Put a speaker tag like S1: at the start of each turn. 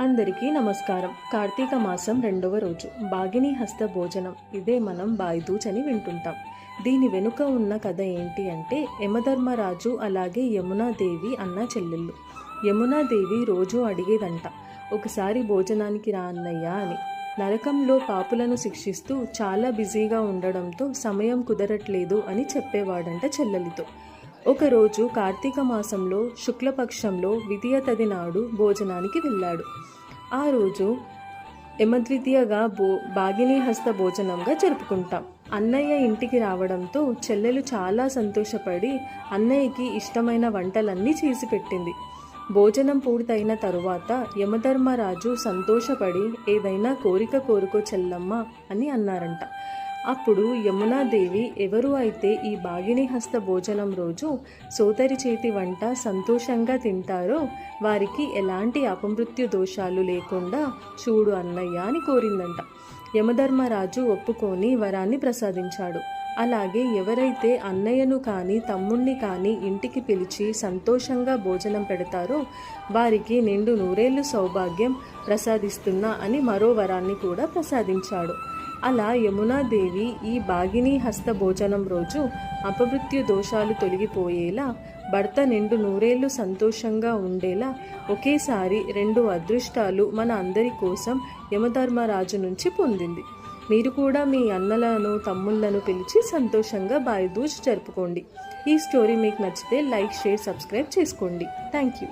S1: అందరికీ నమస్కారం. కార్తీక మాసం రెండవ రోజు. బాగిని హస్త భోజనం. ఇదే మనం బాయిదూచ్ అని వింటుంటాం. దీని వెనుక ఉన్న కథ ఏంటి అంటే యమధర్మరాజు అలాగే యమునాదేవి అన్న చెల్లెళ్ళు. యమునాదేవి రోజు అడిగేదంట ఒకసారి భోజనానికి రా అన్నయ్య అని. నరకంలో పాపులను శిక్షిస్తూ చాలా బిజీగా ఉండడంతో సమయం కుదరట్లేదు అని చెప్పేవాడంట చెల్లెలితో. ఒకరోజు కార్తీక మాసంలో శుక్లపక్షంలో విధియతది నాడు భోజనానికి వెళ్ళాడు. ఆ రోజు యమద్వితీయగా భో బాగిని హస్త భోజనంగా జరుపుకుంటాం. అన్నయ్య ఇంటికి రావడంతో చెల్లెలు చాలా సంతోషపడి అన్నయ్యకి ఇష్టమైన వంటలన్నీ చేసి పెట్టింది. భోజనం పూర్తయిన తరువాత యమధర్మరాజు సంతోషపడి ఏదైనా కోరిక కోరుకో చెల్లమ్మ అని అన్నారంట. అప్పుడు యమునాదేవి ఎవరు అయితే ఈ బాగిని హస్త భోజనం రోజు సోదరి చేతి వంట సంతోషంగా తింటారో వారికి ఎలాంటి అపమృత్యు దోషాలు లేకుండా చూడు అన్నయ్య అని కోరిందంట. యమధర్మరాజు ఒప్పుకొని వరాన్ని ప్రసాదించాడు. అలాగే ఎవరైతే అన్నయ్యను కానీ తమ్ముణ్ణి కానీ ఇంటికి పిలిచి సంతోషంగా భోజనం పెడతారో వారికి నిండు నూరేళ్ళు సౌభాగ్యం ప్రసాదిస్తున్నా అని మరో వరాన్ని కూడా ప్రసాదించాడు. అలా యమునాదేవి ఈ బాగిని హస్త భోజనం రోజు అపమృత్యు దోషాలు తొలగిపోయేలా భర్త నిండు నూరేళ్ళు సంతోషంగా ఉండేలా ఒకేసారి రెండు అదృష్టాలు మన అందరి కోసం యమధర్మరాజు నుంచి పొందింది. మీరు కూడా మీ అన్నలను తమ్ముళ్ళను పిలిచి సంతోషంగా బాయిదూజ్ జరుపుకోండి. ఈ స్టోరీ మీకు నచ్చితే లైక్ షేర్ సబ్స్క్రైబ్ చేసుకోండి. Thank you.